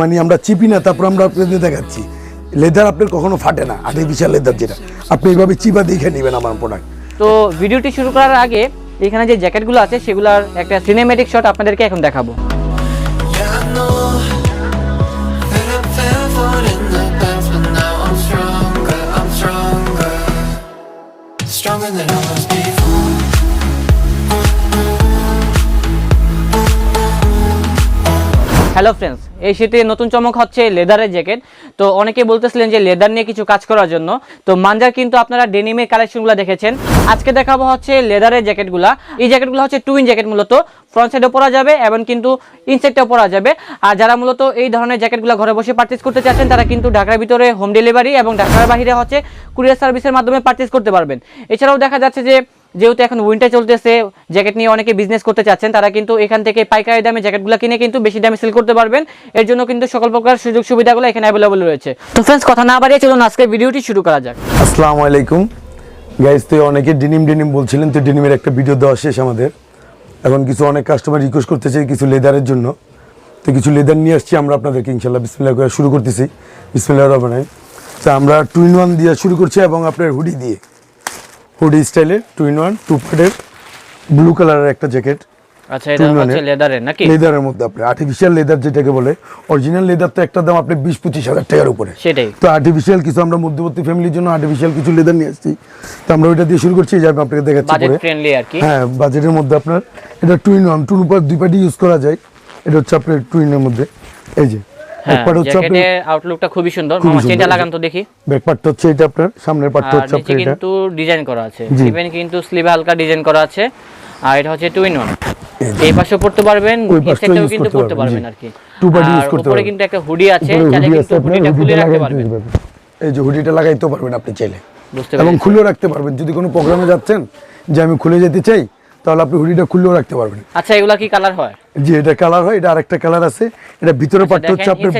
মানে আমরা চিপি না, তারপর আমরা আপনাদের দেখাচ্ছি। লেদার আপনার কখনো ফাটে না আর্টিফিশিয়াল লেদার যেটা। আপনি এইভাবে চিপা দেখে নেবেন আমার প্রোডাক্ট তো ভিডিওটি শুরু করার আগে এখানে যে জ্যাকেটগুলো আছে, সেগুলোর একটা সিনেমেটিক শট আপনাদেরকে এখন দেখাবো। হ্যালো ফ্রেন্ডস এই শীতে নতুন চমক হচ্ছে লেদারের জ্যাকেট। তো অনেকে বলতেছিলেন যে লেদার নিয়ে কিছু কাজ করার জন্য। তো মানজার কিন্তু আপনারা ডেনিমের কালেকশনগুলো দেখেছেন। আজকে দেখাবো হচ্ছে লেদারের জ্যাকেটগুলো। এই জ্যাকেটগুলো হচ্ছে টুইন জ্যাকেট মূলত। ফ্রন্ট সাইডেও পরা যাবে এবং কিন্তু ইনসাইডটাও পরা যাবে। আর যারা মূলত এই ধরনের জ্যাকেটগুলো ঘরে বসে পারচেস করতে চাচ্ছেন, তারা কিন্তু ঢাকার ভিতরে হোম ডেলিভারি এবং ঢাকার বাইরে হচ্ছে কুরিয়ার সার্ভিসের মাধ্যমে পারচেস করতে পারবেন। এছাড়াও দেখা যাচ্ছে যে যেহেতু এখন উইন্টার চলতেছে জ্যাকেট নিয়ে অনেকে বিজনেস করতে চাচ্ছেন, তারা কিন্তু এখান থেকে পাইকারি দামে জ্যাকেটগুলো কিনে কিন্তু বেশি দামে সেল করতে পারবেন। এর জন্য কিন্তু সকল প্রকার সুযোগ সুবিধাগুলো এখানে অ্যাভেলেবল রয়েছে। তো ফ্রেন্ডস কথা না বাড়িয়ে চলুন, আজকে ভিডিওটি শুরু করা যাক। আসসালামু আলাইকুম। গাইজ তো অনেকে ডিনিম ডিনিম বলছিলেন, তো ডিনিমের একটা ভিডিও দেওয়া শেষ আমাদের। এখন কিছু অনেক কাস্টমার রিকোয়েস্ট করতেছে কিছু লেদারের জন্য। তো কিছু লেদার নিয়ে আসছি, আমরা আপনাদেরকে ইনশাল্লাহ বিসমিল্লাহ করে শুরু করতেছি। বিসমিল্লাহ রহমানাই তো আমরা টু ইন ওয়ান দিয়ে শুরু করছি এবং আপনার হুডি দিয়ে। হুডি স্টাইলের টু ইন ওয়ান টু পার্টের ব্লু কালারের একটা জ্যাকেট আচ্ছা এটা হচ্ছে লেদারের নাকি? লেদারের মধ্যে আপনার আর্টিফিশিয়াল লেদার যেটাকে বলে অরিজিনাল লেদার তো একটা দাম আপনি বিশ পঁচিশ হাজার টাকার উপরে। সেটাই। তো আর্টিফিশিয়াল কিছু আমরা মধ্যবর্তী ফ্যামিলির জন্য আর্টিফিশিয়াল কিছু লেদার নিয়ে আসছি। তো আমরা ওইটা দিয়ে শুরু করছি যে আমি আপনাকে দেখাচ্ছি পরে। ফ্রেন্ডলি আর কি। হ্যাঁ বাজেটের মধ্যে আপনার এটা টু ইন ওয়ান টু উপর দুই পার্টি ইউজ করা যায়। এটা হচ্ছে আপনার টু ইনের মধ্যে। এই যে হ্যাঁ হচ্ছে আপনার আউটলুকটা খুবই সুন্দর। মামা সুন্দর, এই যে। লাগান তো দেখি। ব্যাক হচ্ছে এটা আপনার সামনের পার্টটা হচ্ছে আপনার এটা। কিন্তু ডিজাইন করা আছে। ইভেন কিন্তু স্লিভে হালকা ডিজাইন করা আছে। আর এটা হচ্ছে টু ইন ওয়ান এই যে। পড়তে পারবেন ওই এই পাশটাও সাইডটাও use কিন্তু পড়তে পারবেন, পারবেন আর কি। Two party use করতে পারবেন। কিন্তু একটা হুডি আছে উপরে চাইলে কিন্তু হুডিটা খুলে রাখতে পারবেন। পারবেন। এই যে হুডিটা লাগাইতেও পারবেন আপনি চাইলে। এবং খুলেও রাখতে পারবেন। যদি কোনো প্রোগ্রামে যাচ্ছেন যে আমি খুলে যেতে চাই তাহলে আপনি হুডিটা খুলেও রাখতে পারবেন। আচ্ছা এগুলা কি কালার হয়? জি এটা কালার হয় এটা আরেকটা কালার আছে। এটা পার্টটা হচ্ছে আপনার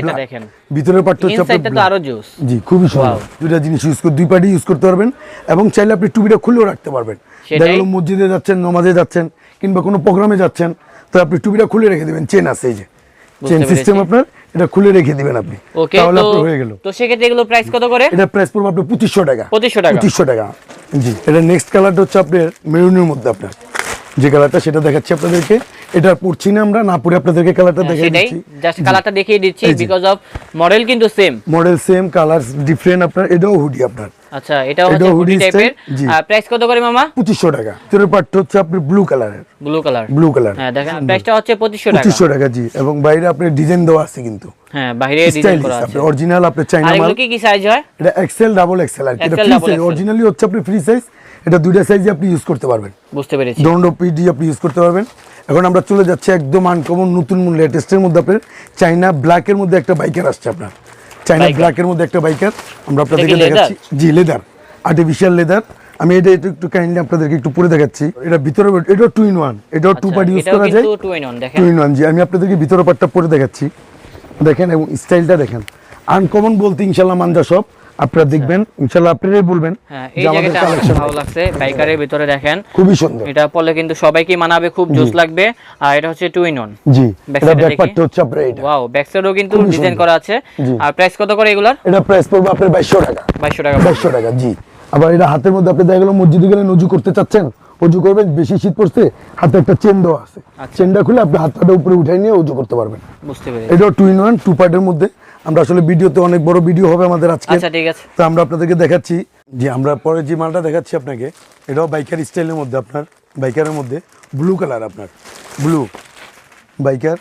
হচ্ছে আপনার আরও জুস জি খুবই সুন্দর। দুইটা জিনিস ইউজ করে দুই পার্টি ইউজ করতে পারবেন। এবং চাইলে আপনি টুপিটা খুলেও রাখতে পারবেন। সেটাই। দেখা গেলো মসজিদে যাচ্ছেন নমাজে যাচ্ছেন কিংবা কোনো প্রোগ্রামে যাচ্ছেন তো আপনি টুপিটা খুলে রেখে দেবেন চেন আছে এই যে। চেন সিস্টেম আপনার এটা খুলে রেখে দিবেন আপনি। ওকে তাহলে আপনার হয়ে গেল। তো সেক্ষেত্রে এগুলো প্রাইস কত করে? এটা প্রাইস পড়বে আপনার পঁচিশশো টাকা। 2500 টাকা। পঁচিশশো টাকা। জি এটা নেক্সট কালারটা হচ্ছে আপনার মেরুনের মধ্যে আপনার। যে কালারটা সেটা দেখাচ্ছি আপনাদেরকে। এটা পড়ছি না আমরা না পড়ে আপনাদেরকে কালারটা দেখিয়ে দেখাই সেটাই। দিচ্ছি। জাস্ট কালারটা দেখিয়ে দিচ্ছি বিকজ অফ মডেল কিন্তু same model same colour different আপনার এটাও হুডি আপনার। আচ্ছা এটাও হচ্ছে হুডি টাইপের প্রাইস কত করে মামা? পঁচিশশো টাকা। ভিতরের পার্টটা হচ্ছে আপনার ব্লু কালারের ব্লু কালার ব্লু কালার হ্যাঁ দেখেন প্রাইসটা হচ্ছে পঁচিশশো টাকা। পঁচিশশো টাকা জি। এবং বাইরে আপনার ডিজাইন দেওয়া আছে কিন্তু। হ্যাঁ বাইরে ডিজাইন করা আছে। অরিজিনাল আপনার চাইনা আর মাল। এগুলো কি কি সাইজ হয়? এটা এক্সেল ডাবল এক্সেল আর এটা ফ্রি সাইজ অরিজিনালি হচ্ছে আপনি ফ্রি সাইজ এটা দুইটা সাইজে আপনি ইউজ করতে পারবেন। বুঝতে পেরেছি। দণ্ড পিডি আপনি ইউজ করতে পারবেন। এখন আমরা চলে যাচ্ছি একদম আনকমন নতুন লেটেস্টের মধ্যে আপনার চাইনা ব্ল্যাকের মধ্যে একটা বাইকার আসছে আপনার। চাইনা? ব্ল্যাকের মধ্যে একটা বাইকার আমরা আপনাদেরকে দেখাচ্ছি। জি লেদার আর্টিফিশিয়াল লেদার আমি এটা একটু একটু কাইন্ডলি আপনাদেরকে একটু পরে দেখাচ্ছি। এটা ভিতরে এটা টু ইন ওয়ান এটা টু পার্ট ইউজ করা যায়। টু ইন ওয়ান দেখেন। টু ইন ওয়ান জি আমি আপনাদেরকে ভিতরে পার্টটা পরে দেখাচ্ছি। দেখেন এবং স্টাইলটা দেখেন। আনকমন বলতে ইনশাল্লাহ মানজা সব। আপনারা দেখবেন ইনশাআল্লাহ আপনারাই বলবেন হ্যাঁ এই জায়গাটা আমার ভালো লাগছে বাইকারের ভিতরে দেখেন। খুবই সুন্দর। এটা পড়লে কিন্তু সবাইকে মানাবে খুব জোস লাগবে। আর এটা হচ্ছে টু ইন ওয়ান জি এটা side এ ব্যাক দেখি। পার্টটা হচ্ছে আপনার এটা ওয়াও ব্যাক সাইডও কিন্তু ডিজাইন করা আছে। আর প্রাইস কত করে এগুলার? এটা প্রাইস পড়বে আপনার 2200 টাকা। 2200 টাকা। 2200 টাকা জি। আবার এটা হাতের মধ্যে আপনি দেখা গেল মসজিদে গেলে নজু করতে চাচ্ছেন? অজু করবেন বেশি শীত পড়ছে হাতে একটা চেন দেওয়া আছে। আচ্ছা। চেনটা খুলে আপনি হাতটা উপরে উঠাই নিয়ে অজু করতে পারবেন। বুঝতে পেরেছি। এটাও টু ইন ওয়ান টু পার্টের মধ্যে। আমরা আসলে ভিডিওতে অনেক বড় ভিডিও হবে আমাদের আজকে। আচ্ছা ঠিক আছে। তো আমরা আপনাদেরকে দেখাচ্ছি। যে আমরা পরে যে মালটা দেখাচ্ছি আপনাকে এটাও বাইকার স্টাইলের মধ্যে আপনার বাইকারের মধ্যে ব্লু কালার আপনার। ব্লু বাইকার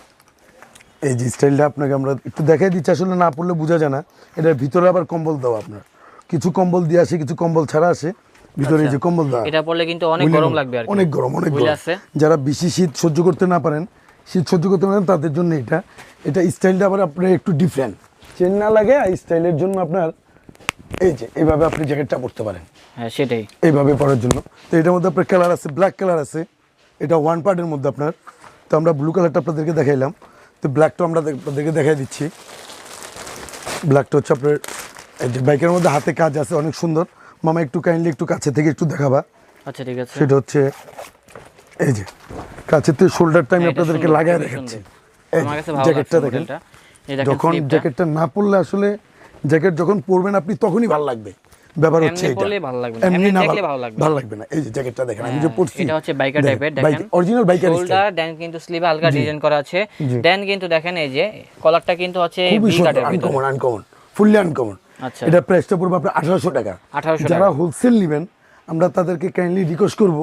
এই যে স্টাইলটা আপনাকে আমরা একটু দেখাই দিচ্ছি আসলে না পড়লে বোঝা যায় না। এটার ভিতরে আবার কম্বল দেওয়া আপনার। কিছু কম্বল দিয়ে আসে কিছু কম্বল ছাড়া আসে। ভিতরে যে কম্বল আচ্ছা। এটা পড়লে কিন্তু অনেক গরম লাগবে আর অনেক গরম অনেক গরম। আছে? যারা বেশি শীত সহ্য করতে না পারেন শীত সহ্য করতে পারেন তাদের জন্য এটা। এটা স্টাইলটা আবার আপনার একটু ডিফারেন্ট চেন না লাগে আর স্টাইলের জন্য আপনার এই যে এইভাবে আপনি জ্যাকেটটা পরতে পারেন। হ্যাঁ সেটাই। এইভাবে পরার জন্য। তো এটার মধ্যে আপনার কালার আছে ব্ল্যাক কালার আছে। এটা ওয়ান পার্টের মধ্যে আপনার। তো আমরা ব্লু কালারটা আপনাদেরকে দেখাইলাম। তো ব্ল্যাকটা আমরা আপনাদেরকে দেখাই দিচ্ছি। ব্ল্যাকটা হচ্ছে আপনার বাইকের মধ্যে হাতে কাজ আছে অনেক সুন্দর। মামা একটু কাইন্ডলি একটু কাছে থেকে একটু দেখাবা। আচ্ছা ঠিক আছে। সেটা হচ্ছে এই যে কাছে থেকে শোল্ডারটা আমি হ্যাঁ, আপনাদেরকে সুন্দর, লাগাই খুবই দেখাচ্ছি। আমার কাছে ভালো জ্যাকেটটা দেখেন। যখন জ্যাকেটটা না পরলে আসলে জ্যাকেট যখন পরবেন আপনি তখনই ভালো লাগবে। ব্যাপার হচ্ছে এমনি এটা পরলে ভালো লাগবে এমনি না দেখলে ভালো- লাগবে। ভালো লাগবে না। এই যে জ্যাকেটটা দেখেন আমি যে হ্যাঁ, পরছি। এটা হচ্ছে type এর, দেখেন। অরিজিনাল বাইকার শোল্ডার দেন কিন্তু স্লিভে হালকা ডিজাইন করা আছে। দেন কিন্তু দেখেন এই যে কলারটা কিন্তু হচ্ছে খুবই ভি কাটের ভিতরে আনকমন ফুললি আনকমন। এটা প্রাইসটা পড়বে আপনার আঠারোশো টাকা। 1800 যারা হোলসেল নেবেন আমরা তাদেরকে কাইন্ডলি রিকোয়েস্ট করব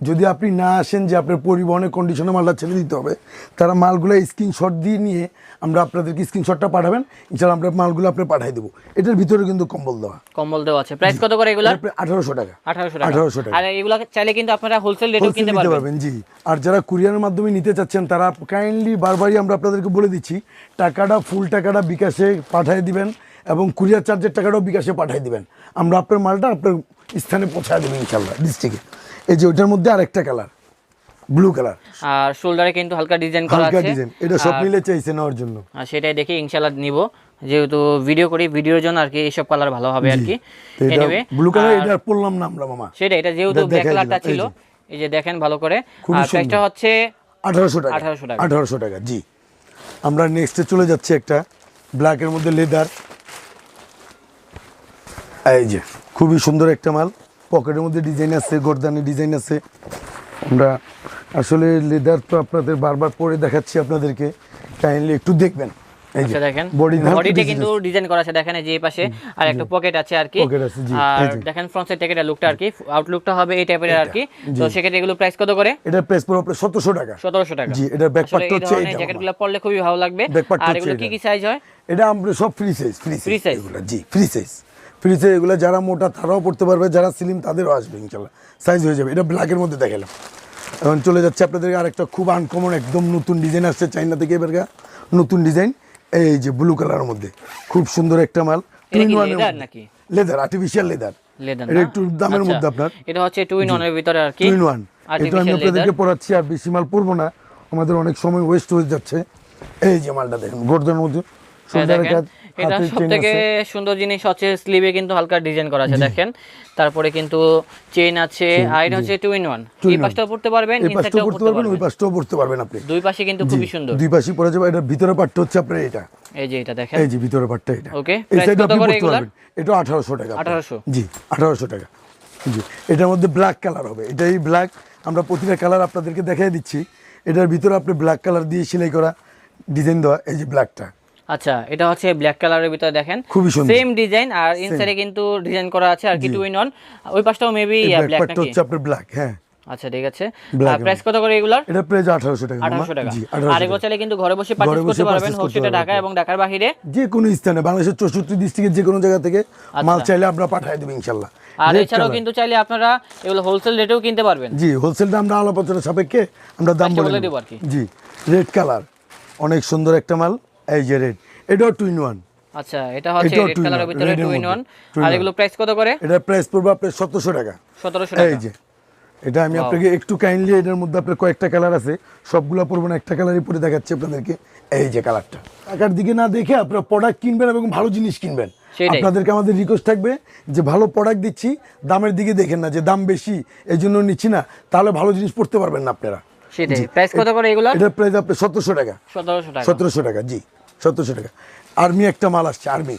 যদি আপনি না আসেন যে আপনার পরিবহনের কন্ডিশনে মালটা ছেড়ে দিতে হবে তারা মালগুলো স্ক্রিনশট দিয়ে নিয়ে আমরা আপনাদেরকে স্ক্রিনশটটা পাঠাবেন ইনশাল্লাহ আমরা মালগুলো আপনি পাঠিয়ে দেবো। এটার ভিতরে কিন্তু কম্বল দেওয়া। কম্বল দেওয়া আছে। প্রাইস কত করে এগুলা আঠারোশো টাকা। আঠারোশো টাকা। আঠারোশো টাকা। আর এগুলা চাইলে কিন্তু আপনারা হোলসেল রেটেও কিনতে নিতে পারবেন। পারবেন জি। আর যারা কুরিয়ারের মাধ্যমে নিতে চাচ্ছেন তারা কাইন্ডলি বারবারই আমরা আপনাদেরকে বলে দিচ্ছি টাকাটা ফুল টাকাটা বিকাশে পাঠিয়ে দিবেন। এবং কুরিয়ার চার্জের টাকাটাও বিকাশে পাঠিয়ে দিবেন। আমরা আপনার মালটা আপনার স্থানে পৌঁছায় দেবেন ইনশাল্লাহ ডিস্ট্রিক্টে এই যে ওইটার মধ্যে আরেকটা কালার ব্লু কালার আর শোল্ডারে কিন্তু হালকা ডিজাইন করা হালকা ডিজাইন এটা সব মিলে চাইছে নেওয়ার জন্য। আর সেটাই দেখে ইনশাল্লাহ নিব। যেহেতু ভিডিও করি ভিডিওর জন্য আর কি এইসব কালার ভালো হবে আর কি। এনিওয়ে ব্লু কালার এটা পড়লাম না আমরা মামা। সেটা এটা যেহেতু ব্ল্যাক কালারটা ছিল এই যে দেখেন ভালো করে। আর প্রাইসটা হচ্ছে আঠারোশো টাকা। 1800 টাকা। আঠারোশো টাকা জি। আমরা নেক্সটে চলে যাচ্ছি একটা ব্ল্যাকের মধ্যে লেদার এই যে খুবই সুন্দর একটা মাল। পকেটের মধ্যে ডিজাইন আছে গর্দানি ডিজাইন আছে। আমরা আসলে লেদার তো আপনাদের বারবার পরে দেখাচ্ছি আপনাদেরকে। কাইন্ডলি একটু দেখবেন। আচ্ছা দেখেন। বডিতে কিন্তু ডিজাইন করা আছে দেখেন যে পাশে। আর একটা পকেট আছে আর কি। Pocket আছে, জি, আর দেখেন ফ্রন্ট সাইড থেকে এটা লুকটা আর কি। আউটলুকটা হবে এই টাইপের আর কি। তো সেক্ষেত্রে এগুলো প্রাইস কত করে? প্রাইস আপনার টাকা। সতেরোশো টাকা। জি এই জ্যাকেটগুলো পরলে খুবই ভালো লাগবে। আর এগুলো কি কি সাইজ হয়? এটা আমরা সব free size free Free size এগুলো জি ফ্রি সাইজ ফ্রি সাইজ এগুলো যারা মোটা তারাও পড়তে পারবে যারা স্লিম তাদেরও আসবে ইনশাল্লাহ। সাইজ হয়ে যাবে। এটা ব্ল্যাকের মধ্যে দেখালাম। এখন চলে যাচ্ছে আপনাদের আরেকটা খুব আনকমন একদম নতুন ডিজাইন আসছে চাইনা থেকে এবার নতুন ডিজাইন এই যে ব্লু কালারের মধ্যে। খুব সুন্দর একটা মাল? লেদার আর্টিফিশিয়াল লেদার লেদার এটা একটু দামের মধ্যে আপনার। এটা হচ্ছে টু ইন ওয়ানের ভিতরে আর কি। টু ইন ওয়ান এটা আমি আপনাদেরকে পড়াচ্ছি আর বেশি মাল পরবো না। আমাদের অনেক সময় ওয়েস্ট হয়ে যাচ্ছে। এই যে মালটা দেখেন গর্দনের মধ্যে। কাজ, এটা হাতের সব থেকে সুন্দর জিনিস হচ্ছে স্লিভে কিন্তু হালকা ডিজাইন করা আছে দেখেন। তারপরে কিন্তু চেইন আছে এটা হচ্ছে টু ইন ওয়ান এই পাশটাও পড়তে পারবেন এই পাশটাও পড়তে পারবেন ওই পাশটাও পড়তে পারবেন আপনি। দুই পাশে কিন্তু খুবই সুন্দর। দুই পাশই পড়ে যাবে এটার ভিতরে পার্টটা হচ্ছে আপনার এটা এই যে এটা দেখেন। এই যে ভিতরে পার্টটা এটা Okay, এই সাইডে কত আপনি পড়তে পারবেন এটা আঠারোশো টাকা আপনার। 1800 জি আঠারোশো টাকা। জি এটার মধ্যে ব্ল্যাক কালার হবে। এটাই ব্ল্যাক আমরা প্রতিটা কালার আপনাদেরকে দেখাই দিচ্ছি। এটার ভিতরে আপনি ব্ল্যাক কালার দিয়ে সেলাই করা ডিজাইন দেওয়া এই যে ব্ল্যাকটা আচ্ছা এটা হচ্ছে ব্ল্যাক কালারের ভিতরে দেখেন। খুবই সুন্দর। সেম ডিজাইন আর ইনসাইডে কিন্তু ডিজাইন করা আছে আর কি টু ইন ওয়ান ওই পাশটাও মেবি ব্ল্যাক নাকি? হচ্ছে আপনার ব্ল্যাক হ্যাঁ। আচ্ছা ঠিক আছে। আর প্রাইস কত করে এগুলার? এটা প্রাইস আঠারোশো টাকা মামা। আঠারোশো টাকা। জি আর এগুলো চাইলে কিন্তু ঘরে বসে পারচেজ করতে পারবেন করতে হোলসেলে ঢাকা এবং ঢাকার বাহিরে। যে কোনো স্থানে বাংলাদেশের চৌষট্টি ডিস্ট্রিক্টের যে কোনো জায়গা থেকে মাল চাইলে আমরা পাঠিয়ে দেবো ইনশাল্লাহ। আর এছাড়াও কিন্তু চাইলে আপনারা এগুলো হোলসেল রেটেও কিনতে পারবেন। জি হোলসেলটা আমরা আলাপ আলোচনার সাপেক্ষে আমরা দাম বলে বলে দেবো আর কি। জি রেড কালার অনেক সুন্দর একটা মাল। এই যে রেড এটাও টু ইন ওয়ান আচ্ছা এটা হচ্ছে রেড কালারের ভিতরে টু ইন ওয়ান আর এগুলো প্রাইস কত করে? এটার প্রাইস পড়বে আপনার সতেরোশো টাকা। সতেরোশো এই যে এটা আমি আপনাকে একটু কাইন্ডলি এটার মধ্যে আপনার কয়েকটা কালার আছে। সবগুলো না একটা কালারই পরে দেখাচ্ছি আপনাদেরকে। এই যে কালারটা টাকার দিকে না দেখে আপনারা প্রোডাক্ট কিনবেন এবং ভালো জিনিস কিনবেন। আপনাদেরকে আমাদের রিকোয়েস্ট থাকবে যে ভালো প্রোডাক্ট দিচ্ছি দামের দিকে দেখেন না যে দাম বেশি এই জন্য নিচ্ছি না তাহলে ভালো জিনিস পড়তে পারবেন না আপনারা। সেটাই। প্রাইস কত করে এগুলো? এটার প্রাইস আপনার সতেরোশো টাকা। সতেরোশো টাকা। সতেরোশো টাকা জি। সতেরোশো টাকা। আর্মি একটা মাল আসছে আর্মি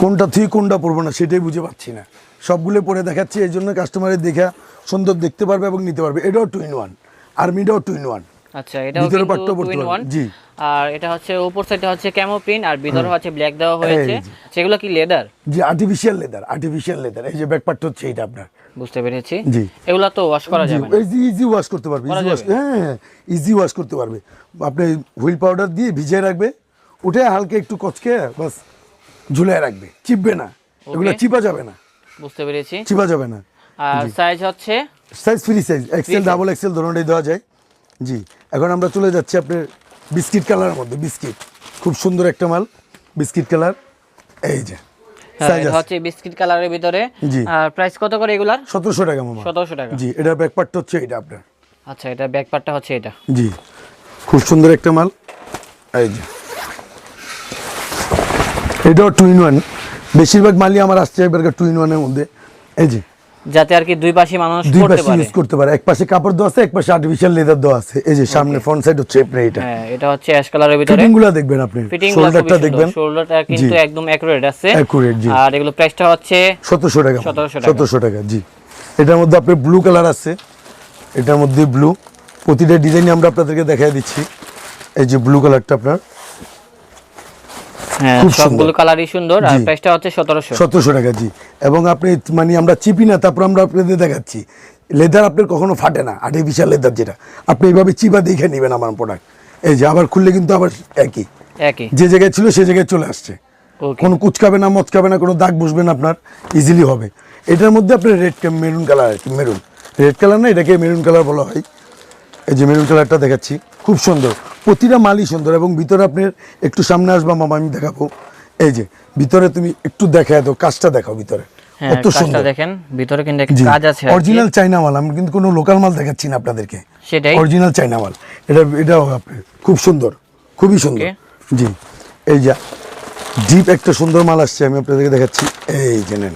কোনটা থুই কোনটা পরবো না সেটাই বুঝে পাচ্ছি না। সবগুলো পরে দেখাচ্ছি এই জন্য কাস্টমারের দেখা সুন্দর দেখতে পারবে এবং নিতে পারবে। এটাও টু ইন ওয়ান আর্মিটাও টু ইন ওয়ান আচ্ছা এটাও ভিতরে কিন্তু পড়তে পারবে। জি। আর এটা হচ্ছে উপর সাইডে হচ্ছে ক্যামো প্রিন্ট আর ভিতরে হচ্ছে ব্ল্যাক দেওয়া হয়েছে। সেগুলো কি লেদার যে আর্টিফিশিয়াল লেদার আর্টিফিশিয়াল লেদার এই যে ব্যাকপার্ট হচ্ছে এইটা আপনার। বুঝতে পেরেছি। জি। এগুলো তো ওয়াশ করা যাবে ইজি ইজি ওয়াশ করতে পারবে ইজি ওয়াশ হ্যাঁ ইজি ওয়াশ করতে পারবে। আপনি হুইল পাউডার দিয়ে ভিজিয়ে রাখবে উঠে হালকা একটু কচকে বাস ঝুলিয়ে রাখবে। চিপবে না। এগুলো চিপা যাবে না। বুঝতে পেরেছি। চিপা যাবে না। আর সাইজ হচ্ছে? Size free size XL? Double XL ধরনেরই দেওয়া যায়। জি এখন আমরা চলে যাচ্ছি আপনার বিস্কিট কালারের মধ্যে বিস্কিট। খুব সুন্দর একটা মাল বিস্কিট কালার। এই যে হ্যাঁ, হচ্ছে বিস্কিট কালারের ভিতরে। আর প্রাইস কত করে এগুলার? সতেরোশো টাকা মামা। সতেরোশো টাকা। জি হচ্ছে এটা আপনার। আচ্ছা এটা ব্যাক পার্টটা হচ্ছে এটা। জি খুব সুন্দর একটা মাল। এই যে। এটাও টু ইন ওয়ান বেশিরভাগ মালই আমার আসছে এবার টু ইন ওয়ানের মধ্যে। এই যে যাতে আর কি দুই পাশে মানুষ দুই পাশে ইউজ করতে পারে। এক পাশে কাপড় দেওয়া আছে এক পাশে আর্টিফিশিয়াল লেদার দেওয়া আছে। এই যে সামনে ফ্রন্ট সাইড হচ্ছে আপনার এটা হ্যাঁ এটা হচ্ছে অ্যাশ কালারের ভিতরে। ফিটিংগুলো দেখবেন আপনি। ফিটিং শোল্ডারটা দেখবেন। শোল্ডারটা কিন্তু একদম অ্যাকুরেট আছে। Accurate, জি। আর এগুলো প্রাইসটা হচ্ছে সতেরোশো টাকা। 1700 টাকা। জি। এটার মধ্যে আপনার ব্লু কালার আছে। এটার মধ্যে ব্লু প্রতিটা ডিজাইন আমরা আপনাদেরকে দেখাই দিচ্ছি। এই যে ব্লু কালারটা আপনার। খুব সবগুলো। কালারই সুন্দর আর প্রাইসটা হচ্ছে সতেরোশো। সতেরোশো টাকা জি। এবং আপনি মানে আমরা চিপি না তারপর আমরা আপনাদের দেখাচ্ছি। লেদার আপনার কখনো ফাটে না আর্টিফিশিয়াল লেদার যেটা। আপনি এইভাবে চিপা দেখে নেবেন আমার প্রোডাক্ট এই যে আবার খুললে কিন্তু আবার একই। একই। যে জায়গায় ছিল সে জায়গায় চলে আসছে। কোনো কুচকাবে না মচকাবে না কোনো দাগ বসবে না আপনার ইজিলি হবে। এটার মধ্যে আপনার রেড মেরুন কালার আর কি মেরুন রেড কালার না এটাকে মেরুন কালার বলা হয়। এই যে মেরুন কালারটা দেখাচ্ছি। খুব সুন্দর। প্রতিটা মালই সুন্দর এবং ভিতরে আপনার একটু সামনে আসবা মামা আমি দেখাবো। এই যে ভিতরে তুমি একটু দেখায় দাও কাজটা দেখাও ভিতরে। হ্যাঁ কত সুন্দর। দেখেন ভিতরে কিন্তু কাজ আছে অরিজিনাল চাইনা মাল আমি কিন্তু কোনো লোকাল মাল দেখাচ্ছি না আপনাদেরকে। সেটাই। অরিজিনাল চাইনা মাল। এটা এটাও আপনার খুব সুন্দর খুবই সুন্দর। জি এই যা ডিপ একটা সুন্দর মাল আসছে আমি আপনাদেরকে দেখাচ্ছি। এই যে নেন।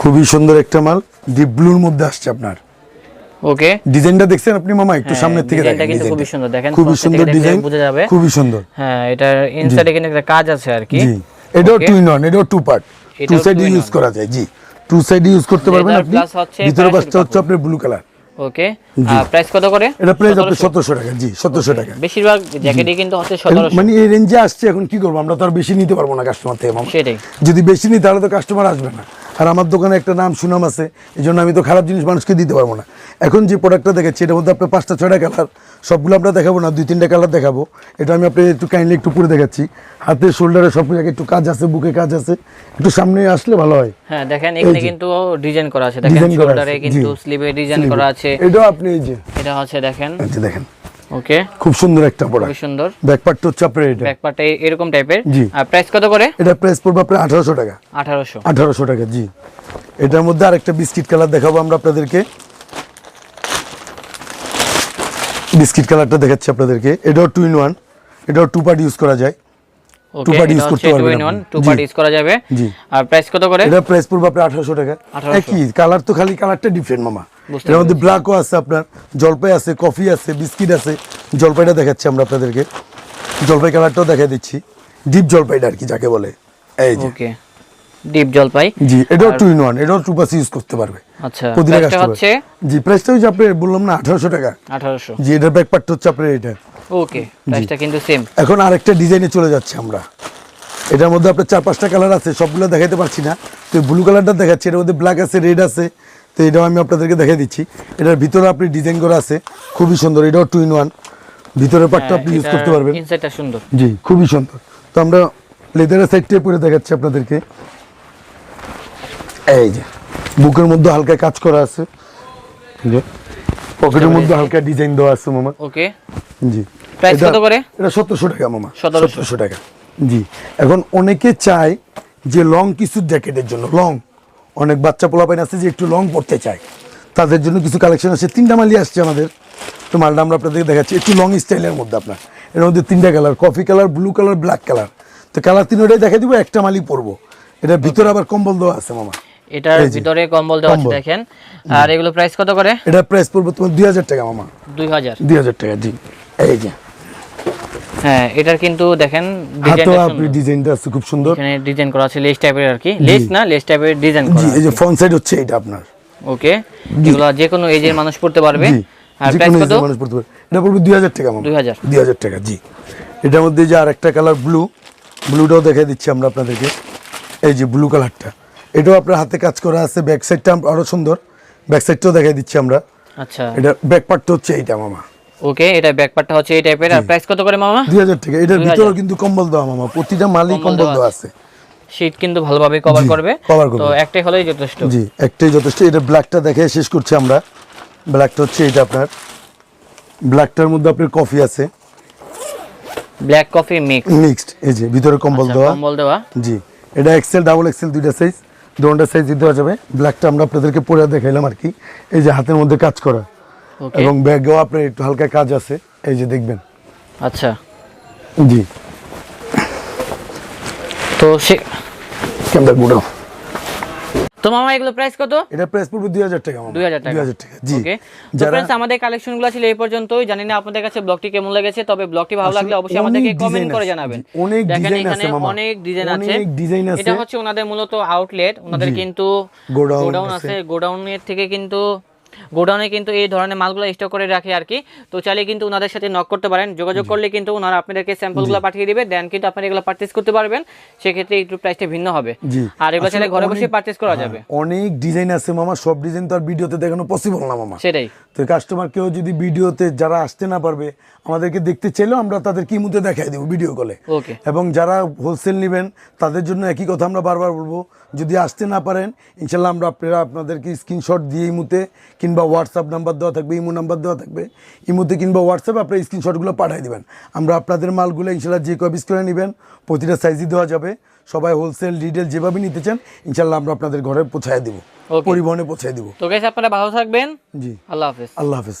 খুবই সুন্দর একটা মাল ডিপ ব্লুর মধ্যে আসছে আপনার। ওকে ডিজাইনটা দেখছেন আপনি মামা? একটু হ্যাঁ, সামনের থেকে দেখেন কিন্তু খুবই সুন্দর। দেখেন খুবই সুন্দর ডিজাইন বোঝা যাবে। খুবই সুন্দর। হ্যাঁ এটার ইনসাইডে কিন্তু একটা কাজ আছে আর কি। এটাও টু ইন ওয়ান এটাও two part two side use করা যায় জি। টু সাইড ইউজ করতে পারবেন আপনি। ভিতরে পাশটা হচ্ছে আপনার ব্লু কালার ওকে প্রাইস কত করে? এটা প্রাইস আপনি 1700 টাকা জি সতেরোশো টাকা। বেশিরভাগ জ্যাকেটই কিন্তু হচ্ছে সতেরোশো। মানে এই রেঞ্জে আসছে এখন কি করব? আমরা তো আর বেশি নিতে পারব না কাস্টমার থেকে মামা। সেটাই। যদি বেশি নিই তাহলে তো কাস্টমার আসবে না। আর আমার দোকানে একটা নাম সুনাম আছে এই জন্য আমি তো খারাপ জিনিস মানুষকে দিতে পারব না। এখন যে প্রোডাক্টটা দেখাচ্ছি এটার মধ্যে আপনার পাঁচটা ছয়টা কালার সবগুলো আমরা দেখাবো না দুই তিনটা কালার দেখাবো। এটা আমি আপনি একটু কাইন্ডলি একটু পুরো দেখাচ্ছি। হাতে শোল্ডারে সব জায়গায় একটু কাজ আছে বুকে কাজ আছে একটু সামনে আসলে ভালো হয়। হ্যাঁ দেখেন এখানে কিন্তু ডিজাইন করা আছে। দেখেন Design করা আছে, শোল্ডারে কিন্তু স্লিভে ডিজাইন করা আছে। এটাও আপনি এই যে। এটা হচ্ছে দেখেন। দেখেন। ওকে খুব সুন্দর একটা প্রোডাক্ট সুন্দর। ব্যাক পার্টটা হচ্ছে আপনার এটা ব্যাকপার্টে এরকম টাইপের। আর প্রাইস কত করে? এটা প্রাইস পড়বে আপনার আঠারোশো টাকা। আঠারোশো। আঠারোশো টাকা জি। এটার মধ্যে আরেকটা বিস্কিট কালার দেখাবো আমরা আপনাদেরকে। বিস্কিট কালারটা দেখাচ্ছি আপনাদেরকে। এটাও টু ইন ওয়ান এটাও টু পার্ট ইউজ করা যায়। ওকে part এটা করতে টু পারবেন টু পার্ট ইউজ করা যাবে। জি। আর প্রাইস কত করে? এটা প্রাইস পড়বে আপনার আঠারোশো টাকা। 1800 একই। কালার তো খালি কালারটা ডিফারেন্ট মামা। এর মধ্যে ব্ল্যাকও আছে আপনার জলপাই আছে কফি আছে বিস্কিট আছে জলপাইটা দেখাচ্ছি আমরা আপনাদেরকে। জলপাই কালারটাও দেখা দিচ্ছি। ডিপ জলপাইটা আর কি যাকে বলে। এই যে। ওকে ডিপ জলপাই। জি এটাও টু ইন ওয়ান এটাও টু পাস ইউজ করতে পারবে। আচ্ছা প্রতিটা কাস্টমার হচ্ছে? জি প্রাইসটা হচ্ছে আপনি বললাম না আঠারোশো টাকা। আঠারোশো। জি এটার ব্যাক পার্টটা হচ্ছে আপনার এটা ওকে প্রাইসটা কিন্তু সেম এখন আরেকটা ডিজাইনে চলে যাচ্ছে আমরা। এটার মধ্যে আপনার চার পাঁচটা কালার আছে সবগুলো দেখাতে পারছি না। তো ব্লু কালারটা দেখাচ্ছি এর মধ্যে ব্ল্যাক আছে রেড আছে তো এটাও আমি আপনাদেরকে দেখে দিচ্ছি। এটার ভিতরে আপনি ডিজাইন করা আছে খুবই সুন্দর এটাও টু ইন ওয়ান ভিতরের পার্টটা আপনি ইউজ করতে পারবেন। ইনসাইডটা সুন্দর। জি খুবই সুন্দর। তো আমরা লেদারের সাইডটা পরে দেখাচ্ছি আপনাদেরকে। এই যে বুকের মধ্যে হালকা কাজ করা আছে। পকেটের মধ্যে হালকা ডিজাইন দেওয়া আছে মামা। ওকে জি। এটা- কত করে? এটা সতেরোশো টাকা মামা 1700 টাকা। জি এখন অনেকে চায় যে লং কিছু জ্যাকেটের জন্য লং অনেক বাচ্চা পোলাপাইন আছে যে একটু লং পড়তে চায়। তাদের জন্য কিছু কালেকশন আছে। তিনটা মালই আসছে আমাদের। তো মালটা আমরা আপনাদেরকে দেখাচ্ছি। একটু লং স্টাইলের মধ্যে আপনার। এর মধ্যে তিনটা colour coffee colour blue colour black colour তো কালার তিনটাই দেখা দিব একটা মালই পরবো। এটার ভিতরে আবার কম্বল দেওয়া আছে মামা। এটার ভিতরে কম্বল দেওয়া আছে দেখেন। আর এগুলো প্রাইস কত করে? এটা প্রাইস পড়বে তোমার দুই হাজার টাকা মামা। দুই হাজার। দুই হাজার টাকা জি। এই যে হ্যাঁ এটার কিন্তু দেখেন হাতেও ডিজাইনটা আছে খুব সুন্দর। এখানে ডিজাইন করা আছে লেস টাইপের আর কি। লেস না লেস টাইপের ডিজাইন করা এই যে ফ্রন্ট সাইড হচ্ছে এটা আপনার। ওকে এগুলো যে কোনো এজের মানুষ পড়তে পারবে। আর প্রাইস কত? মানুষ পড়তে পারে এটা পড়বে দুই হাজার টাকা মামা 2000 দুই হাজার। টাকা জি। এটার মধ্যে যে আরেকটা কালার ব্লু ব্লুটাও দেখাই দিচ্ছি আমরা আপনাদেরকে। এই যে ব্লু কালারটা এটাও আপনার হাতে কাজ করা আছে ব্যাক সাইডটা আরও সুন্দর। ব্যাক সাইডটাও দেখাই দিচ্ছি আমরা। আচ্ছা। এটা ব্যাক পার্টটা হচ্ছে এইটা মামা। ওকে এটা ব্যাক পার্টটা হচ্ছে এই টাইপের আর প্রাইস কত করে মামা? দুই হাজার টাকা। এটার 2000 ভিতরেও কিন্তু কম্বল দেওয়া মামা। প্রতিটা মালই কম্বল দেওয়া দেওয়া আছে। শীত কিন্তু ভালোভাবে কভার করবে। তো একটাই হলেই যথেষ্ট। জি একটাই যথেষ্ট। এটা ব্ল্যাকটা দেখে শেষ করছি আমরা। ব্ল্যাকটা হচ্ছে এটা আপনার। ব্ল্যাকটার মধ্যে আপনার কফি আছে। ব্ল্যাক কফি মিক্স মিক্সড এই যে ভিতরে কম্বল দেওয়া। কম্বল দেওয়া। জি এটা এক্সেল ডাবল এক্সেল দুইটা সাইজ দুটা সাইজ দিতে দেওয়া যাবে। ব্ল্যাকটা আমরা আপনাদেরকে পরে দেখাইলাম আর কি। এই যে হাতের মধ্যে কাজ করা। এবং ব্যাগেও আপনার একটু হালকা কাজ আছে এই যে দেখবেন আচ্ছা জি তো সে ক্যামেরা গুড়ো তো মামা এগুলো প্রাইস কত এটা প্রাইস পড়বে দুই হাজার টাকা মামা। 2000 টাকা 2000 টাকা জি ওকে তো যারা फ्रेंड्स আমাদের কালেকশনগুলো ছিল এই পর্যন্তই জানি না আপনাদের কাছে ব্লগটি কেমন লেগেছে তবে ব্লগটি ভালো লাগলে আসলে অবশ্যই আমাদেরকে অনেক কমেন্ট design করে আছে। জানাবেন জি, অনেক দেখেন design এখানে আছে মামা। অনেক ডিজাইন আছে অনেক design আছে। এটা হচ্ছে ওনাদের মূলত আউটলেট ওনাদের জি। কিন্তু Godown গোডাউন আছে। আছে গোডাউনের থেকে কিন্তু গোডাউনে কিন্তু এই ধরনের মালগুলো স্টক করে রাখে আর কি। তো চাইলে কিন্তু ওনাদের সাথে নক করতে পারেন যোগাযোগ করলে কিন্তু ওনারা আপনাদেরকে স্যাম্পলগুলো পাঠিয়ে দিবে দেন কিন্তু আপনারা এগুলো পারচেজ করতে পারবেন। সেক্ষেত্রে একটু প্রাইসটা ভিন্ন হবে। আর এগুলো চাইলে ঘরে বসে পারচেজ করা যাবে। অনেক ডিজাইন আছে মামা সব ডিজাইন তো আর ভিডিওতে দেখানো পসিবল না মামা। সেটাই। তো কাস্টমার কেউ যদি ভিডিওতে যারা আসতে না পারবে আমাদেরকে দেখতে চাইলেও আমরা তাদের কি মুতে দেখাই দেবো ভিডিও কলে ওকে এবং যারা হোলসেল নেবেন তাদের জন্য একই কথা আমরা বারবার বলব যদি আসতে না পারেন ইনশাল্লাহ আমরা আপনারা আপনাদেরকে স্ক্রিনশট দিয়ে ইমুতে কিংবা হোয়াটসঅ্যাপ নাম্বার দেওয়া থাকবে ইমো নাম্বার দেওয়া থাকবে ইমোতে কিংবা হোয়াটসঅ্যাপে আপনার স্ক্রিনশটগুলো পাঠিয়ে দেবেন। আমরা আপনাদের মালগুলো ইনশাল্লাহ যে কপিস করে নেবেন প্রতিটা সাইজই দেওয়া যাবে। সবাই হোলসেল রিটেল যেভাবে নিতে চান ইনশাল্লাহ আমরা আপনাদের ঘরে পৌঁছায় দেবো. পরিবহনে পৌঁছায় দেবো। তো আপনারা ভালো থাকবেন। জি। আল্লাহ হাফেজ। আল্লাহ হাফেজ।